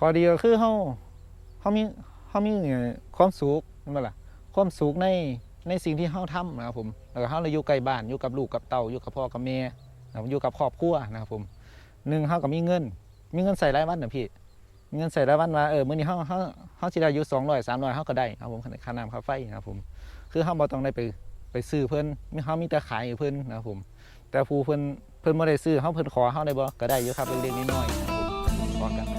ข้อดีก็คือเฮาเฮามีเฮามีความสุขแม่นบ่ล่ะความสุขในในสิ่งที่เฮาทำนะครับผมแล้วก็เฮาเลยอยู่ใกล้บ้านอยู่กับลูกกับเต้าอยู่กับพ่อกับแม่นะครับอยู่กับครอบครัวนะครับผมหนึ่งเฮาก็มีเงิน มีเงินใส่รายวันนะพี่มีเงินใส่รายวันว่าเออมื้อนี้เฮาเฮาเฮาสิได้อยู่200 300เฮาก็ได้ครับผมค่าน้ำค่าไฟนะครับผมคือเฮาบ่ต้องได้ไปไปซื้อเพิ่นมีเฮามีแต่ขายให้เพิ่นนะครับผม แต่ผู้เพิ่นเพิ่นบ่ได้ซื้อเฮาเพิ่นขอเฮาได้บ่ก็ได้อยู่ครับเล็กๆน้อยๆนะครับผมขอกัน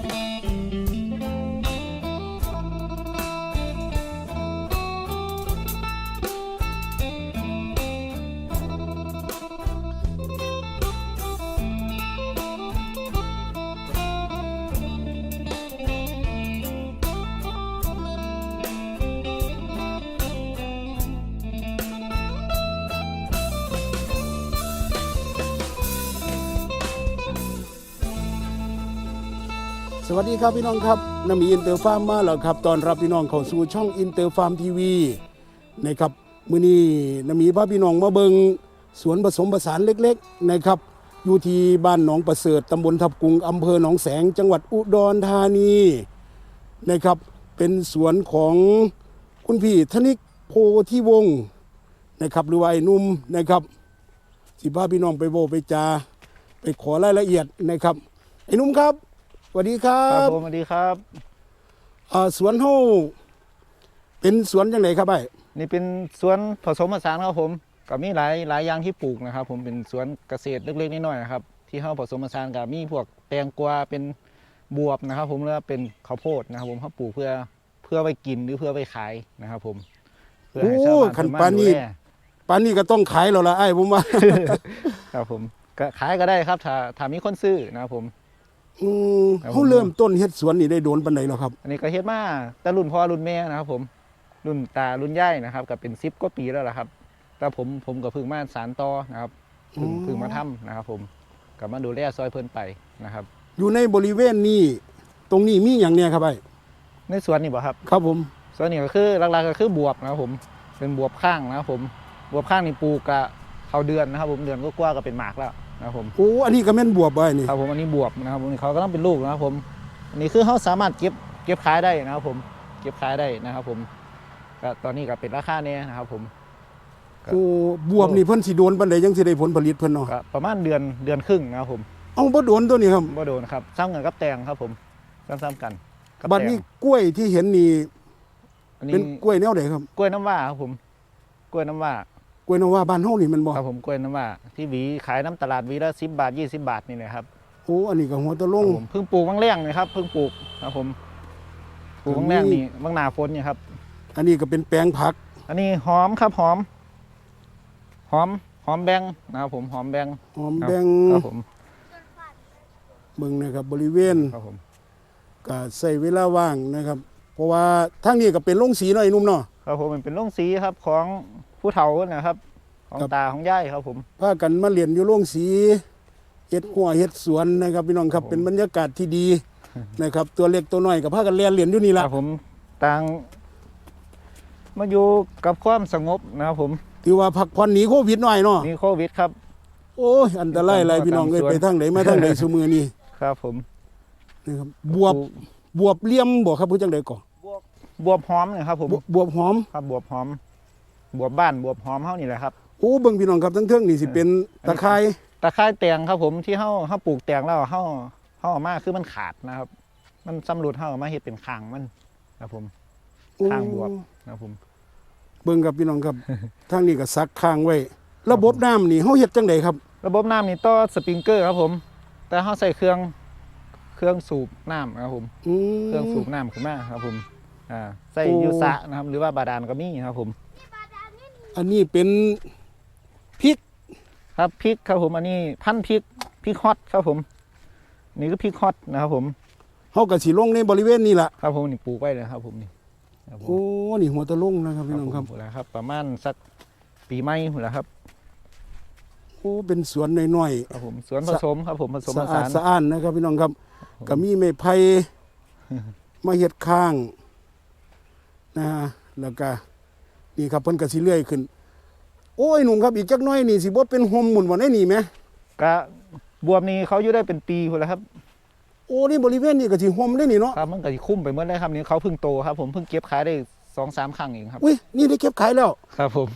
สวัสดีครับพี่น้องครับน้ำมีอินเตอร์ฟาร์มมาแล้วครับตอนรับพี่น้องเข้าสู่ช่องอินเตอร์ฟาร์มทีวีนะครับมื้อนี้น้ำมีพาพี่น้องมาเบิงสวนผสมผสานเล็กๆนะครับอยู่ที่บ้านหนองประเสริฐตำบลทับกุงอำเภอหนองแสง จังหวัดอุดรธานีนะครับเป็นสวนของคุณพี่ธนิกโพธิวงศ์นะครับหรือว่าไอ้นุ่มนะครับสิพาพี่น้องไปโบไปจา ไปขอรายละเอียดนะครับไอ้นุ่มครับ สวัสดีครัครับบผมสวัสดีครับอ่าสวนเฮาเป็นสวนจังไดครับไอ้นี่เป็นสวนผสมผสานครับผมก็มีหลายหลายอย่างที่ปลูกนะครับ ผมเป็นสวนเกษตรเล็กๆน้อยๆนะครับที่เฮาผสมผสานกับมีพวกแตงกวาเป็นบวบนะครับ ผมแล้วก็เป็นข้าวโพดนะครับ ผมเฮาปลูกเพื่อเพื่อไว้กินหรือเพื่อไว้ขายนะครับ ผมเพื่อให้ชาวบ้านขันเพิ่ปานมาดูนี้แลปานนี้ก็ต้องขายแล้วล่ะไอ้ผมว่า ครับผมก็ขายก็ได้ครับถ้าถ้ามีคนซื้อนะครับผม อืมครับเขาเริ่มต้นเฮ็ดสวนนี่ได้โดนปานใดแล้วครับ อันนี้ก็เฮ็ดมาแต่รุ่นพ่อรุ่นแม่นะครับ ผม รุ่นตารุ่นย่ายนะครับก็เป็นซิปกว่าปีแล้วล่ะครับ แต่ผมผมก็เพิ่งมาสานต่อนะครับเพิ่งอืม เพิ่งมาทำนะครับ ผมก็มาดูแลซอยเพิ่นไปนะครับ อยู่ในบริเวณนี้ตรงนี้มีอย่างเนี่ยครับไอ้ในสวนนี่บ่ครับ ครับผมสวนนี่ก็คือหลักๆก็คือบวบนะครับผมเป็นบวบข้างนะครับผมบวบข้างนี่ปลูกกะ เขาเดือนนะครับผมเดือนก็กว่าๆก็เป็นหมากแล้วนะครับผมโอ้อันนี้ก็แม่นบวบไว้นี่ครับผมอันนี้บวบนะครับผมเขาก็ต้องเป็นลูกนะครับผมอันนี้คือเขาสามารถเก็บเก็บขายได้นะครับผมเก็บขายได้นะครับผมก็ตอนนี้ก็เป็นราคาเนี่ยนะครับผมครับโอ้บวบนี่เพิ่นสิโดนปานใดยังสิได้ผลผลิตเพิ่นเนาะก็ประมาณเดือนเดือนครึ่งนะครับผมเอาบ่โดนตัวนี้ครับบ่โดนครับซ้ำกันกับแตงครับผมซ้ำๆกันกับบัดแตงนี้กล้วยที่เห็นนี่อันเป็นี้นกล้วยแนวใดครับ กล้วยน้ำว้าครับผม กล้วยน้ำว้าก ล้วยนำว่าบ้านเฮานี่แมันบ่ครับผมกล้วยน้ำว้าที่หวีขายน้ำตลาดหวีละสิบบาทยี่สิบบาทนี่นะครับโอ้อันนี้ก็หัวตะลคงรับผมเพิ่งปลูกบางแรงเลยครับเพิ่งปลูกครับผมปลูกบางแรงนี่บางหนาฝนเนี่ยครับ อันนี้ก็เป็นแปลงผักอันนี้หอมครับหอม หอมหอมแบงนะครับผมหอมแบงหอมครับแดงครับผมเบิ่งนะครับบริเวณครับผมก็ใส่เวลาว่างนะครับ เพราะว่าทางนี้ก็เป็นโรงสีเนาะไอ้หนุ่มเนาะครับผมมันเป็นโรงสีครับของ ผู้เฒ่านะครับ ของครับ ตาของยายครับผม พากันมาเรียนอยู่โรงสีเฮ็ดหัวเฮ็ดสวนนะครับพี่น้องครับครับผมเป็นบรรยากาศที่ดีนะครับ ตัวเล็กตัวน้อยก็พากันเรียนเรียนอยู่นี่คล่ะรับผมต่างมาอยู่กับความสงบนะครับผมถือว่าพักผ่อนหนีโควิดหน่อยเนาะนี่โควิดครับ โอ้ยอันตรายอะไรพี่น้องเอ้ยตามสวนไปทางไหนมาทางไหนซุมือนี่ครับผมนะครับบวบบวบเลี่ยมบ่ครับผู้จังได๋ก่อบวบหอมเนี่ยครับผมบวบบวบหอมครับบวบหอม บวบบ้านบวบหอมเฮานี่แหละครับโอ้เบิ่งพี่น้องครับทั้งเทิงนี่สิเป็นตะไคร้ตะไคร้แตงครับผมที่เฮาเฮาปลูกแตงแล้วเฮาเฮาเอามาคือมันขาดนะครับ มันสำรุดเฮาเอามาเฮ็ดเป็นคางมันครับผมข้างบวบนะครับผม เบิ่งครับพี่น้องครับทางนี้ก็ซักข้างไว้ ระบบน้ำนี่เฮาเฮ็ดจังไดครับ ระบบน้ำนี่ต่อสปริงเกอร์ครับผม แต่เฮาใส่เครื่องเครื่องสูบน้ำครับผมอืมเครื่องสูบน้ำขึ้นมาครับผมอ่าใส่โอ้ยูสระนะครับ หรือว่าบาดาลก็มีครับผม อันนี้เป็นพริก ครับพริกครับผมอันนี้พันธุ์พริกพริกฮอตครับผม นี่ก็พริกฮอตนะครับผมเฮาก็สิลงในบริเวณนี้ล่ะครับผมนี่ปลูกไว้เลยครับผมนี่ครับผมโอ้นี่หัวตะลงนะครับพี่น้องครับผมแล้วครับ ประมาณสักปีใหม่หมดแล้วครับโอ้เป็นสวนน้อยครับผมสวนผสมครับผมผสมๆผสะอาสาดน สะอ้านนะครับพี่น้องครับผม ก็มีไม้ไผ่มาเฮ็ดข้างนะฮะแล้วก็ นี่ครับเพิ่นก็สิเลื่อยขึ้น โอ้ยหนุ่มครับอีกจักหน้อยนี่สิบ่เป็นโฮมหมุนบ่ได้นี่แหมก็บวบนี้เขาอยู่ได้เป็นปีหมดแล้วครับโโอ้นี่บริเวณนี้ก็สิห่มได้นี่เนาะครับมันก็สิคุ้มไปหมดเลยครับนี่เขาเพิ่งโตครับ ผมเพิ่งเก็บขายได้สองสามครั้งเองครับอุ้ยนี่ได้เก็บขายแล้ว ครับผม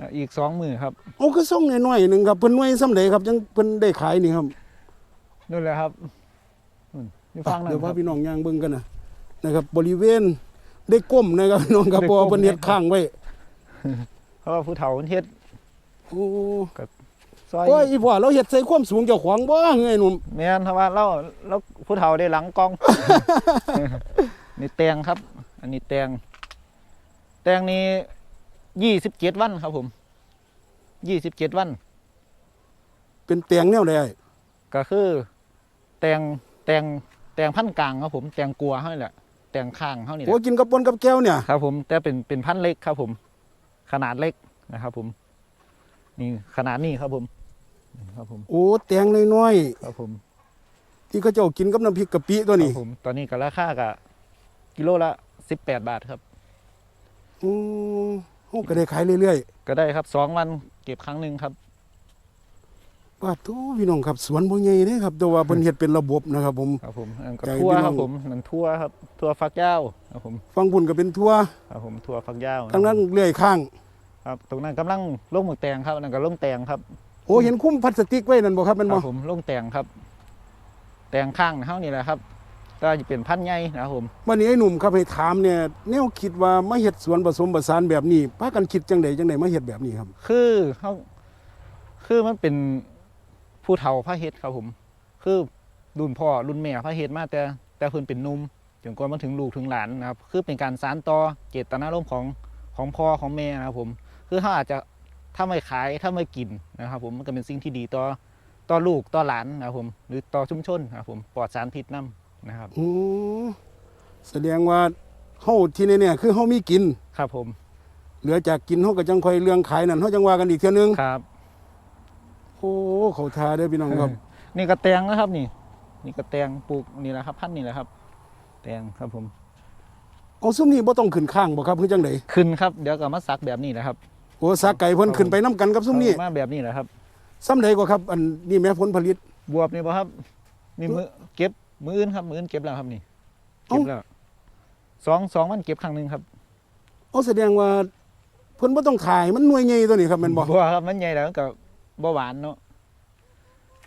อะอีกสองมือครับเอาคือส่งน้อยๆหนึงครับเพิ่นหน่วยซ้ำใดครับจังเพิ่นได้ขายนี่ครับ นู่นแหละครับนู่นอยู่ฟังนั่นเดี๋ยวคพารับ พี่น้องย่างเบิ่งกันนะนะครับ บริเวณได้ก้มนะครับพี่น้องครับได้เพก้ราะมว่าเพิ่นเฮ็ดข้างไว้ เพราะว่าผู้เฒ่ามันเฮ็ดโอ้ซอยโอ้ยอีพ่อเราเฮ็ดใส่ความสูงเจ้าของบ่เงยหนุ่มแม่นเพราะว่าเราเราผู้เฒ่าได้หลังกล้อง นี่แตงครับ อันนี้แตง แตงนี้ยี่สิบเจ็ดวันครับ ผมยี่สิบเจ็ดวัน เป็นเตียงแนวใดก็คือ แตงแตงแตงพันธุ์กลางครับ ผมแตงกัวเขานี่แหละแตงข้างเขานี่แหโอ้ละกินกับปนกับแก้วเนี่ยครับ ผม แต่เป็นเป็นพันธุ์เล็กครับ ผม ขนาดเล็กนะครับผมนี่ขนาดนี้ครับผมครับผมโอ้เตียงน้อยครับผมๆที่เขาเจ้ากินกับน้ำพริกกะปิตัวคนี้รับผมตอนนี้ก็ราคาก็กิโลละสิบแปดบาทครับ อือโอ้ก็ได้ขายเรื่อยก็ได้ครับสองวันเก็บครั้งหนึ่งครับๆ ว่าโตพี่น้องครับสวนบ่ใหญ่เด้ครับแต่ว่าเพิ่นเฮ็ดเป็นระบบนะครับผมครับผมอันก็ใจทั่วพี่น้องครับผมนั่นทั่วครับทั่วฟักยาวครับผมฟังพุ่นก็เป็นทั่วครับผมทั่วฟักยาวทางนั้นเลื่อยข้าง ครับ ตรงนั้นกำลังลงหมึกแตงครับอันนั่นก็ลงแตงครับโอ้เห็นคุ้มพลาสติกไว้นั่นบ่ครับแมันคบ่รับผมลงแตงครับ แตงข้างเท่านี่แหละครับก็จะเป็นพันธุ์ใหญ่นะครับผมวันนี้ไอ้หนุ่มครับให้ถามเนี่ยแนวคิดว่ามาเฮ็ดสวนผสมผสานแบบนี้พากันคิดจังไดจังไดมาเฮ็ดแบบนี้ครับ คือเขาคือมันเป็น ผู้เฒ่าพระเฮ็ดครับผม คือรุ่นพ่อรุ่นแม่พระเฮ็ดมาแต่แต่เพิ่นเป็นหนุ่มจนกว่ามาถึงลูกถึงหลานนะครับ คือเป็นการสานต่อเจตนารมณ์ของของพ่อของแม่นะครับผม คือเขาอาจจะถ้าไม่ขายถ้าไม่กินนะครับ ผมมันก็เป็นสิ่งที่ดีต่อต่อลูกต่อหลานนะครับผม หรือต่อชุมชนนะครับผมปลอดสารพิษนํนะครับโอ้แสดงว่าเฮาที่นี่เนี่ยคือเฮามีกินครับผม เหลือจากกินเฮาก็จังค่อยเรื่องขายนั่นเฮาจังว่ากันอีกเทื่อนึงครับ โอ้เขาทาเด้อพี่น้องครับ นี่กระแตงนะครับนี่ นี่กระแตงปลูกนี่แหละครับ พันธุ์นี่แหละครับ แตงครับผม เอาซุมนี้บ่ต้องขึ้นข้างบ่ครับคือจังไดขึ้นครับเดี๋ยวก็มาซักแบบนี้แหละครับโอ้สักไก่เพิ่นขึ้นไปนํกันกับซุมนี้เอามาแบบนี้แหละครับ ซ้ำใดก็ครับ อันนี้แม่ผลผลิต บวบนี่ป่ะครับนี่มือเก็บมืออื่นครับมืออื่นเก็บแล้วครับนี่เอ้าเก็บแล้วสองสองวันเก็บครั้งหนึ่งครับเอาแสดงว่าเพิ่นบ่ต้องถ่ายมันหน่วยใหญ่ตัวนี้ครับแม่นบ่บัวครับมันใหญ่แล้วก็ บ่หวานเนาะ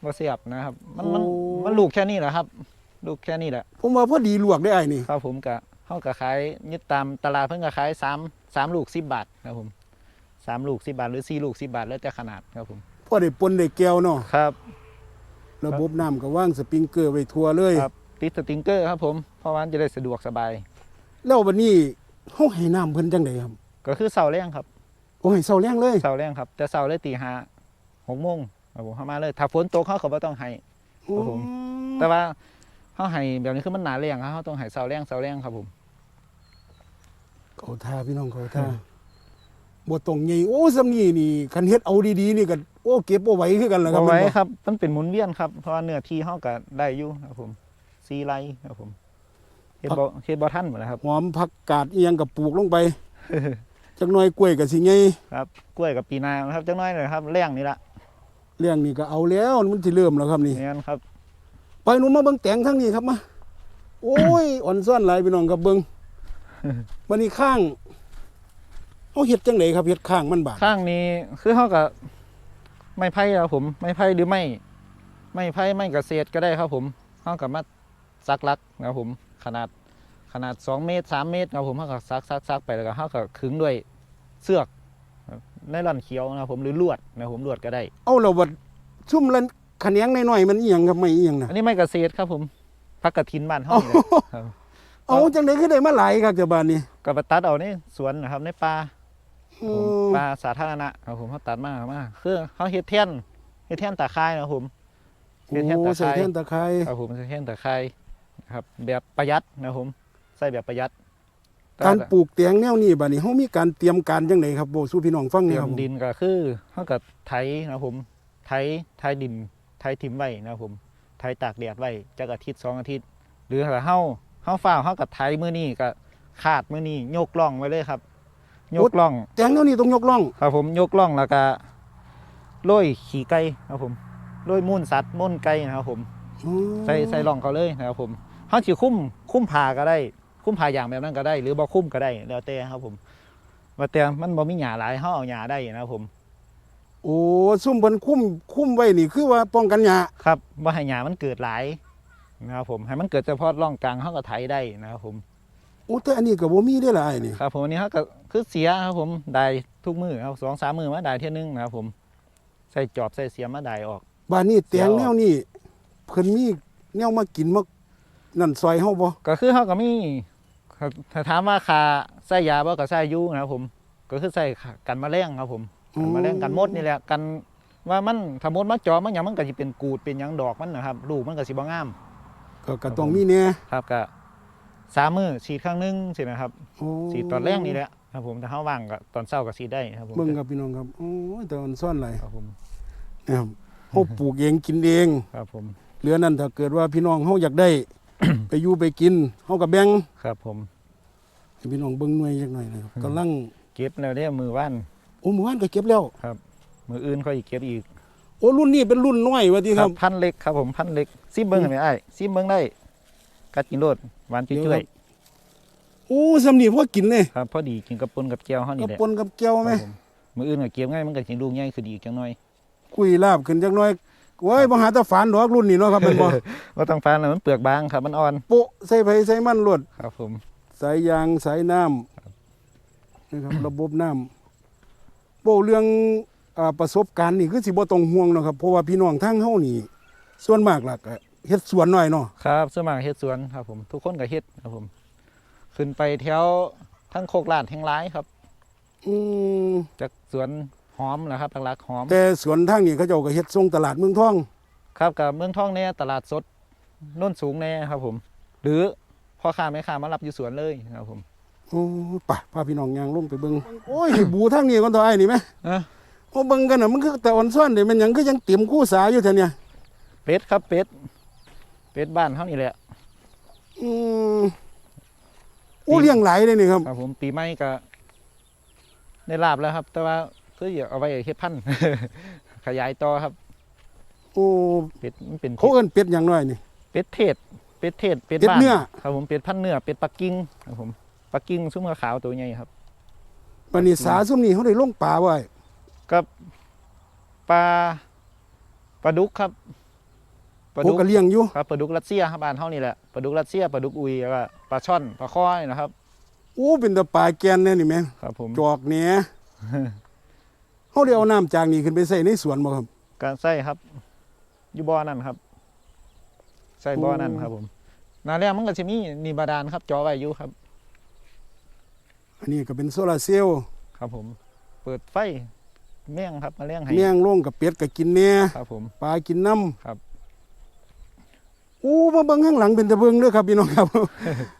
บ่เสียบนะครับ มันมันโอ้ มันลูกแค่นี้แหละครับ ลูกแค่นี้แหละผมว่าพอดีลวกได้ไอ้นี่ครับผมก็เฮาก็ขายยึดตามตลาดเพิ่นก็ขายสามสามลูกสิบบาทครับผมสามลูกสิบบาทหรือสี่ลูกสิบบาทแล้วแต่ขนาดครับผมพอได้ปนได้แก้วเนาะครับ ระบบน้ำก็ว่างสปริงเกอร์ไว้ทั่วเลย ครับ ติดสติงเกอร์ครับผมเพราะว่ามันจะได้สะดวกสบาย แล้ววันนี้เฮาให้น้ำเพิ่นจังไดครับก็คือเสาแรงครับ โอ้ให้เซาแรงเลย เสาแรงครับ แต่เสาเลยตีห้า หกโมงครับผมเข้ามาเลย ถ้าฝนตกเขาก็บ่ต้องให้ครับผม แต่ว่าเขาให้แบบนี้คือมันหนาแรงครับเขาต้องให้เสาแรงเสาแรงครับผม เขาท่าพี่น้องเขาท่าบ่ต้องใหญ่โอ้ซำนี้นี่คันเฮ็ดเอาดีๆนี่ก็โอ้เก็บบ่ไหวคือกันล่ะครับเอาไว้แม่นบ่ครับ มันเป็นหมุนเวียนครับ เพราะว่าเนื้อที่เขาก็ได้อยู่ครับผมซีไรครับผมเฮ็ดบ่เฮ็ดบ่ทันหมดแล้วครับหอมผักกาดอีหยังก็ปลูกลงไปจักหน่อยกล้วยก็สิใหญ่ครับ กล้วยกับปีนานะครับจังน้อยเลยครับแรงนี่ละ เรื่องนี้ก็เอาแล้วมันสิเริ่มแล้วครับนี่นี่นครับ ไปหนูมาเบิ่งแตงทางนี้ครับมาโอ้ยอ่อนซ่อนหลายพี่น้องครับเบิ่งบัดนี้ข้างเอาเฮ็ดจังไดครับเฮ็ดข้างมันบาดข้างนี้คือเขากับไม้ไผ่ครับผม ไม้ไผ่หรือไม่ไม้ไผ่ไม้กระเศษก็ได้ครับผมเขากับมาซักลักนะครับผม ขนาดขนาดสองเมตรสามเมตรครับผมเขากับซักซักซักไปแล้วก็เขากับขึงด้วยเสือกครับ ไนลอนเขียวนะครับผมหรือลวดนะครับผมลวดก็ได้ เอาแล้วบัดซุ่มละขะแหนงน้อยๆมันอีหยังครับไม่อีหยังน่ะอันนี้ไม้กระเศษครับผมพักกระถินบ้านเฮานี่แหละครับเอาจังไดคือได้มาหลายครับเจ้าบ้านนี่ก็ไปตัดเอาในสวนนะครับในป่าอืผมมปลาสาธารณะครับผมเขาตัดมามาคือเขาเฮ็ดแท่นเฮ็ดแท่นตาคายนะครับผม โอ้ใส่แท่นตะไคร้ครับผมเฮ็ดแท่นตาคายนะครับแบบประหยัดนะครับผมใส่แบบประหยัด การปลูกแตงแนวนี้บัดนี้เฮามีการเตรียมการจังไดครับโบสู่พี่น้องฟังเตแหรีนี่ยครับมดินก็คือเขากับไถนะครับผมไถไถดินไถทิมไว้นะครับผมไถตากแดดไว้จักอาทิตย์สองอาทิตย์ หรือถ้าเฮาเฮาฝ้าวเฮากับไถมื้อนี้ก็ขาดมื้อนี้ยกล่องไว้เลยครับ ยกล่องแตงแนวนี้ต้องยกล่อง ครับผมยกล่องแล้วก็โรยขี่ไก่ครับผมโรยมูลสัตว์มูลไก่นะครับผมอ๋อใส่ใส่ร่องเขาเลยนะครับผมเขาสิคุ้มคุ้มผ่าก็ได้ คุ้มผ่าอย่างแบบนั้นก็ได้ หรือบ่คุ้มก็ได้แล้วแต่ครับผมว่าแต่มันบ่มีหญ้าหลายเฮาเอาหญ้าได้นะครับผม โอ้ซุ่มเพิ่นคุ้มคุ้มไว้นี่คือว่าป้องกันหยาครับบ่ให้หญ้ามันเกิดหลายนะครับผมให้มันเกิดเฉพาะร่องกลางเฮาก็ไถได้นะครับผมโอ้แต่อันนี้ก็บ่มีได้อล่ะไอ้นี่ครับผมอันนี้เขาก็คือเสียครับผมได้ทุกมือครับสองสามมือมาได้เที่ยนึงนะครับผมใส่จอบใส่เสียมมาได้ออกบ้านนี้แตงเดี๋ยวแนวนี้เพิ่นมีแนวมากินมานั่นซอยเฮาบ่ก็คือเขาก็มี ถ้าถามว่าคาใส่ยาบ่ก็ใส่อยูนะครับผม ก็คือใส่กันแมลงครับผมกันแมลงกันมดนี่แหละกันว่ามันถ้ามดมาเจอมันหยังมันก็สิเป็นกูดเป็นหยังดอกมันนะครับลูกมันก็สิบ่งาม ก็ก็ต้องมีแน่ครับก็สามมือฉีดครั้งหนึงสินะครับโอ้ฉีดตอนแรกนี่แหละครับผมถ้าเฮาว่างก็ตอนเช้าก็ฉีดได้ครับผมเบิ่งครับพี่น้องครับโอ้ยแต่มันซ่อนหลายครับผมนะครับเฮาปลูกเองกินเองครับผมเหลือนั้นถ้าเกิดว่าพี่น้องเฮาอยากได้ ไปอยู่ไปกินเฮาก็แบ่งครับผมให้พี่น้องเบิ่งหน่วยจักหน่อยนะครับกำลังเก็บแล้วเนี่ยมือว่านโอ้หมู่บ้านก็เก็บแล้วมืออื่นค่อยเก็บอีก โอ้รุ่นนี้เป็นรุ่นน้อยว่าติครับพันเล็กครับผมพันเล็กซิมเบิ้งเห็นไหมไอ้ายซิมเบิ้งได้กัดกินโลดหวานจุเดี๋ยวครั้ยบโอ้สำนีพอกินเลยๆครับพอดีกินกับปนกับแก้วเฮากันี่บแหละปนกับแก้วไหมครับผมมืออื่นก็เก็บง่ายมันก็สิลูกใหญ่ขึ้นอีกจังหน่อย คุยลาบขึ้นจักหน่อย โอ้ยบ่หาแตะฝานดอกรุ่นนี้เนาะครับเป็นบ่ว่าต้องฟันแล้วมันเปลือกบางครับมันอ่อนโปะใส่ไผใส่มันรวดครับผม สายยางสายน้ำนะครับ ระบบน้ำโปะเรื่องอาประสบการณ์นี่คือสิบ่ต้องห่วงเนาะครับเพราะว่าพี่น้องทางเฮานี่ ส่วนมากล่ะก็เฮ็ดสวนหน่อยเนาะครับส่วนมากเฮ็ดสวนครับผม ทุกคนก็เฮ็ดครับผม ขึ้นไปแถวทั้งโคกลาดแห่งร้ายครับอืมจากสวน หอมนะครับหลักๆหอม แต่สวนทางนี้เขาเจ้าก็เฮ็ดส่งตลาดเมืองทอง ครับกับเมืองทองแน่ตลาดสดโน้นสูงแน่ครับผม หรือพ่อค้าแม่ค้ามารับอยู่สวนเลยครับผมโอ้ไปพาพี่น้องย่างลงไปเบิ่งโอ้ยให้บูทางนี้ก่อนต่อไอ้นี่ไหมอะโอ้เบิ่งกันน่ะมันคือแต่อ่อนซ่อนเด้มันหยังคือยังเตรียมคู่สาอยู่แท้เนี่ยเป็ดครับเป็ดเป็ดบ้านเท่านี้แหละ อืมโอ้เลี้ยงหลายเลยนี่ครับ ครับผมปีใหม่ก็ได้ลาบแล้วครับ แต่ว่า คืออยากเอาไว้เฮ็ดพันธุ์ ขยายต่อครับ โอ้เป็ดมันเป็นเขาเอิ้นเป็ดอย่างน้อยนี่ เป็ดเทศ เป็ดเทศ เป็ดเป็ดบ้านเนื้อ ครับผม เป็ดพันธุ์เนื้อ เป็ดปักกิ่งครับผมปักกิ่งซุ้มขาวตัวใหญ่ครับบัดนี้สาซุ่มนี่เขาได้ลงป่าไว้กับปลาปลาดุกครับปลาโอ้ดุกก็เลี้ยงอยู่ ครับปลาดุกรัสเซียครับบ้านเท่านี้แหละปลาดุกรัสเซียปลาดุกอุยแล้วก็ปลาช่อนปลาค้อยนะครับ โอ้เป็นตะปลาแกนแน่นี่แม่ครับผมจอกแหน่ เขาได้เอาน้ำจากนี่ขึ้นไปใส่ในสวนบ่ครับการใส่ครับอยู่บ่อนั่นครับ ใส่บ่อนั่นครับ ผมหนาแรกมันก็จะมีนี่บาดาลครับจอไว้อยู่ครับ อันนี้ก็เป็นโซลาร์เซลล์ครับ ผม เปิดไฟเมี่ยงครับมาเลี้ยงให้แมงลงกับเป็ดก็กินแหน่ครับ ผมปลากินน้ำครับโอ้มาเบิ่งข้างหลังเป็นตะเบิงเด้อครับพี่น้องครับ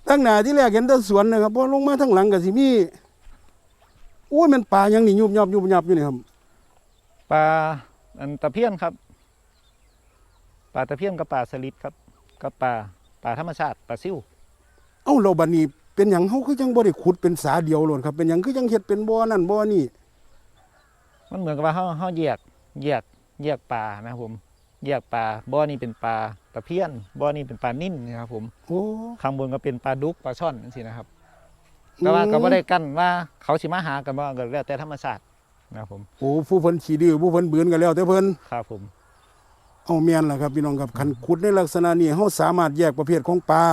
ตั้งหน้าที่แรกเห็นแต่สวนนะครับพอลงมาทางหลังก็สิมีโอ้ยมันปลาหยังนี่ยุบยับยุบยับอยู่นี่ครับปลาอันตะเพียนครับปลาตะเพียนกับปลาสลิดครับกับปลาปลาธรรมชาติปลาซิวเอ้าเราบัดนี้เป็นหยังเฮาคือจังบ่ได้ขุดเป็นสาเดียวโลดครับ เป็นหยังคือจังเฮ็ดเป็นบ่อนั่นบ่อนี่มันเหมือนกับว่าเขาเขาแยกแยกแยกปลานะครับผมแยกปลาบ่อนี้เป็นปลาตะเพียนบ่อนี้เป็นปลานิ่นนะครับผมโอ้ข้างบนก็เป็นปลาดุกปลาช่อนนั่นสินะครับ แต่ว่าก็บ่ได้กั้นว่าเขาสิมาหากันบ่ก็แล้วแต่ธรรมชาตินะครับผมโอ้ผู้เพิ่นขี้ดื้อผู้เพิ่นเบือนก็แล้วแต่เพิ่นครับผมเอาแม่นล่ะครับพี่น้องครับคันขุดในลักษณะนี้เฮาสามารถแยกประเภทของปลา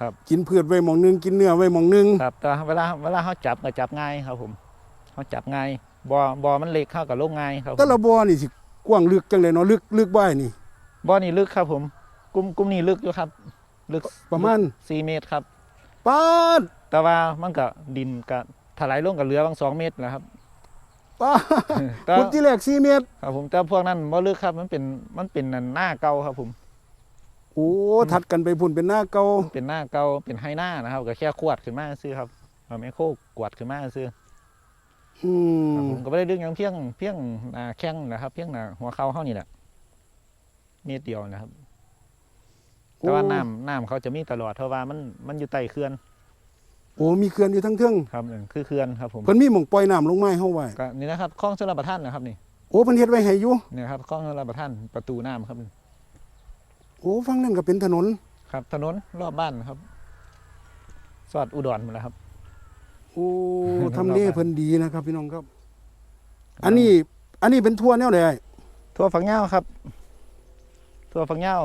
ครับกินพืชไว้หม่องหนึงกินเนื้อไว้หม่องหนึงครับแต่เวลาเวลาเขาจับก็จับง่ายครับผมเขาจับง่ายบ่อบ่อมันเล็กเข้ากับลงง่ายครับผมแต่ละบ่อนี่สิกว้างลึกจังได๋เนาะลึกลึกบ่ายนี่บ่อนี่ลึกครับผม กลุ่มกลุ่มนี้ลึกอยู่ครับ ลึกประมาณสี่เมตรครับ ปาดแต่ว่ามันก็ดินก็ถลายลงกับเรือบางสองเมตรนะครับปาดแต่ขุดที่แรก4เมตร ครับผมแต่พวกนั้นบ่ลึกครับมันเป็นมันเป็นนั่นหน้าเก่าครับผมโอ้ถัดกันไปพุ่นเป็นหน้าเก่ามันเป็นหน้าเก่าเป็นไฮหน้านะครับ ก็แค่ขวดขึ้นมาซื้อครับเอาไมโครกวาดขึ้นมาซื้ออืครับมผมก็ไม่ได้ดึงหยังเพียงเพียงหน้าแข้งนะครับ เพียงหน้าหัวเข่าเท่านี่แหละเมตรเดียวนะครับ แต่ว่าน้ำน้ำเขาจะมีตลอดเพราะว่ามันมันอยู่ใต้เขื่อนโอ้มีเขื่อนอยู่ทั้งเทิงครับนั่นคือเขื่อนครับผมเพิ่นมีหม่องปล่อยน้ำลงมาให้เฮาไว้ก็นี่นะครับคลองชลประทานนะครับนี่โอ้เพิ่นเฮ็ดไว้ให้อยู่นี่ครับคลองชลประทานประตูน้ำครับนี่โอ้ฟังนั่นก็เป็นถนนครับ ถนนรอบบ้านครับ สอดอุดรหมดแล้วครับ โอ้ถนนทำเลรอบบ้านเพิ่นดีนะครับ พี่น้องครับ อันนี้ อันนี้เป็นทั่วแนวใดทั่วฝักเหย้าครับ ทั่วฝักเหย้า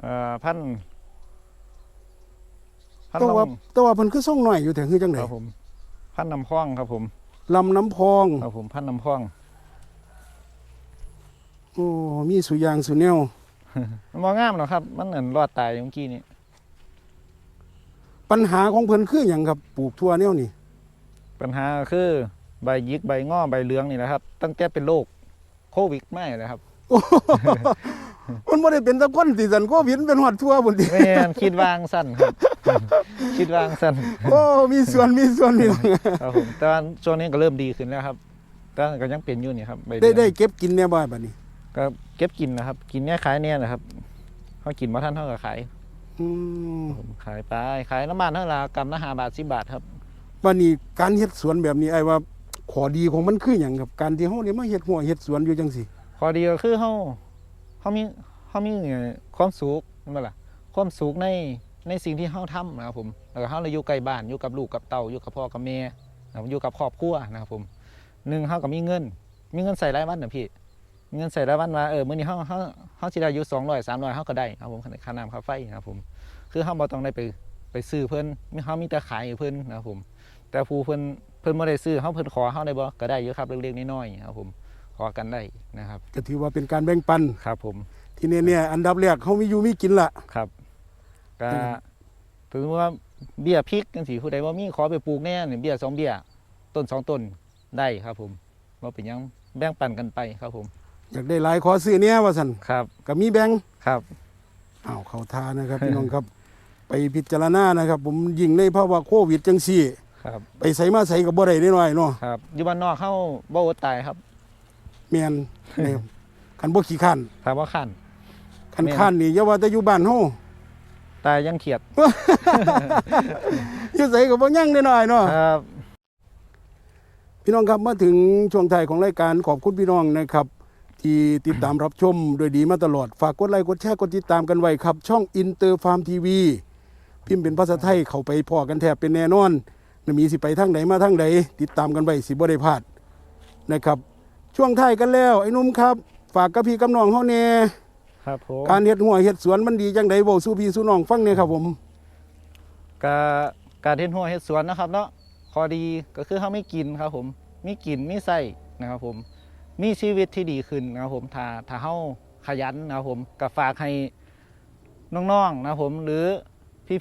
เอ่อพันธุ์พันแต่ธุ์ว่าลแต่ว่าเพิ่นคือส่งน้อยอยู่แต่คือจังำไดครับผมพันธุ์น้ำพองครับผมลำน้ำพองครับผมพันธุ์น้ำพองโอ้มีสุอยางสุแนว มันมองงามหรอกครับ มันเหมือนรอดตายเมื่อกี้นี้ปัญหาของเพิ่นคือหยังครับปลูกทั่วแนวนี่ปัญหาก็คือใบหยิกใบงอใบเหลืองนี่แหละครับ ตั้งแต่เป็นโรคโควิดไม่เลยครับ มันบ่ได้เป็นแตะคนสิสันโควิดมันเป็นฮอดทั่วพุ่นติแม่นคิดวางสั้นครับ คิดวางสั้นโอ้มีส่วนมีส่วนนี่ครับผมแต่ว่าช่วงนี้ก็เริ่มดีขึ้นแล้วครับแต่ก็ยังเป็นอยู่นี่ครับใบเหลืได้องได้เก็บกินแน่บ่บัดนี้ก็เก็บกินนะครับ กินเนี่ยขายเนี่ยนะครับเขากินมาท่านเท่ากับขายอืมผมขายไปขายน้ำมันเท่าไหร่กำละห้าบาทสิบาทครับ บัดนี้การเฮ็ดสวนแบบนี้ไอ้ว่าขอดีของมันคือหยังครับการที่เฮานี่มาเฮ็ดหัวเฮ็ดสวนอยู่จังซี่ ข้อดีก็คือเขา เขามีเขามีความสุขนั่นแหละความสุขในในสิ่งที่เขาทำนะครับผมแล้วก็เขาเลยอยู่ใกล้บ้านอยู่กับลูกกับเต่าอยู่กับพ่อกับแม่นะครับอยู่กับครอบครัวนะครับผมหนึ่งเขาก็มีเงิน มีเงินใส่รายวันนะพี่มีเงินใส่รายวันมาเออมื้อนี้เขาเขาเขาสิได้อยู่สองร้อยสามร้อยเขาก็ได้ครับผมค่าน้ำค่าไฟนะครับผมคือเขาบ่ต้องได้ไปไปซื้อเพิ่นมีเขามีแต่ขายให้เพิ่นนะครับผม แต่ผู้เพิ่นเพิ่นบ่ได้ซื้อเขาเพิ่นขอเขาได้บ่ก็ได้อยู่ครับเล็กๆน้อยๆครับผม อกันได้นะครับก็ถือว่าเป็นการแบ่งปันครับผมที่เนี่ยๆอันดับแรกเขามีอยู่มีกินละครับก็อืมถือว่าเบี้ยพริกจังซี่ผู้ใดบ่มีขอไปปลูกแน่นี่เบี้ยสองเบี้ยต้นสองต้นได้ครับผมบ่เป็นหยังแบ่งปันกันไปครับผม อยากได้หลายขอซื้อเนี่ยว่าซั่นครับก็มีแบ่งครับอ้าวเข้าทานะครับพี่น้องครับ ไปพิจารณานะครับ ผมยิงเลยเพราะว่าโควิดจังซี่ครับไปใส่มาใส่ก็บ่ได้นิดหน่อยเนาะครับอยู่บ้านนอกเฮาบ่อดตายครับ แม่นนะครับคันบ่ขี้ข้านถามว่าคัน คันแม่น ข้านนี่อย่าว่าแต่อยู่บ้านเฮาตายยังเขียด อยู่ไสก็บ่ยั่งนิดหน่อยเนาะ ครับ พี่น้องครับมาถึงช่วงท้ายของรายการขอบคุณพี่น้องนะครับ ที่ติดตามรับชมโดยดีมาตลอด ฝากกดไลค์กดแชร์กดติดตามกันไว้ครับ ช่องอินเตอร์ฟาร์มทีวีพิมพ์เป็นภาษาไทยเข้าไปพอกันแทบเป็นแน่นอนนะมีสิไปทางไหนมาทางไหนติดตามกันไว้สิบ่ได้พลาดนะครับ ช่วงท้ายกันแล้วไอ้หนุ่มครับ ฝากกับพี่กับน้องเฮาแน่ครับผมการเฮ็ดหัวเฮ็ดสวนมันดีจังไดเว้าสู่พี่สู่น้องฟังเนี่ยครับผมกาการเฮ็ดหัวเฮ็ดสวนนะครับเนาะข้อดีก็คือเขาไม่กินครับผมมีกินมีใส่นะครับผมมีชีวิตที่ดีขึ้นนะครับผมถ้าถ้าเฮาขยันนะครับผมก็ฝากให้น้องๆนะครับผมหรือ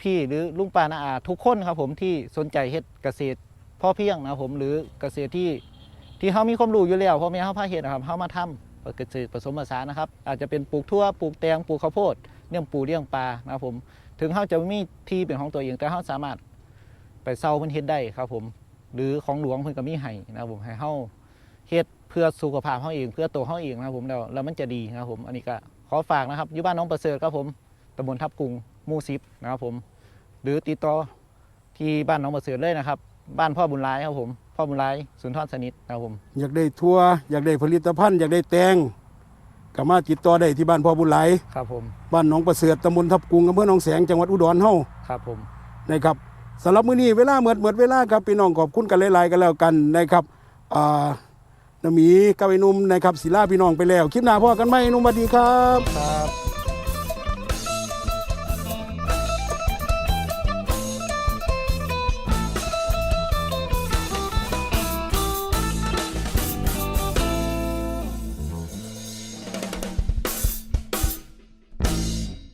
พี่ๆหรือลุงป้าน้าอาทุกคนครับผมที่สนใจเฮ็ดเกษตรพ่อเพียงนะครับผมหรือเกษตรที่ ที่เขามีความรู้อยู่แล้วพ่อแม่เขาพาเฮ็ดนะครับเขามาทำเกษตรผสมผสานนะครับ อาจจะเป็นปลูกทั่วปลูกแตงปลูกข้าวโพดเลี้ยงปูเลี้ยงปลานะครับผมถึงเขาจะไม่มีที่เป็นของตัวเองแต่เขาสามารถไปเซาเพิ่นเฮ็ดได้ครับผมหรือของหลวงเพิ่นก็มีให้นะครับผมให้เฮาเฮ็ดเพื่อสุขภาพเฮาเอง เพื่อตัวเฮาเองนะครับผมแล้วแล้วมันจะดีนะครับผมอันนี้ก็ขอฝากนะครับอยู่บ้านน้องประเสริฐครับผมตำบลทับกุงมู่10นะครับผม หรือติดต่อที่บ้านน้องประเสริฐเลยนะครับ บ้านพ่อบุญร้ายครับผม พ่อบุญร้ายสุนทรสนิทนะครับผมอยากได้ทั่วอยากได้ผลิตภัณฑ์อยากได้แตงก็มาติดต่อได้ที่บ้านพ่อบุญหลายครับผมบ้านหนองประเสริฐตำบลทับกุงอำเภอหนองแสงจังหวัดอุดรเฮาครับผมนะครับสำหรับมื้อนี้เวลาเหมือดเหมือดเวลาครับพี่น้องขอบคุณกันหลายๆกันแล้วกันนะครับอ่าน้าหมีกับไอ้หนุ่มนะครับศิลาพี่น้องไปแล้ว คลิปหน้าพ่อกันไหมหนุ่มสวัสดีครับครับ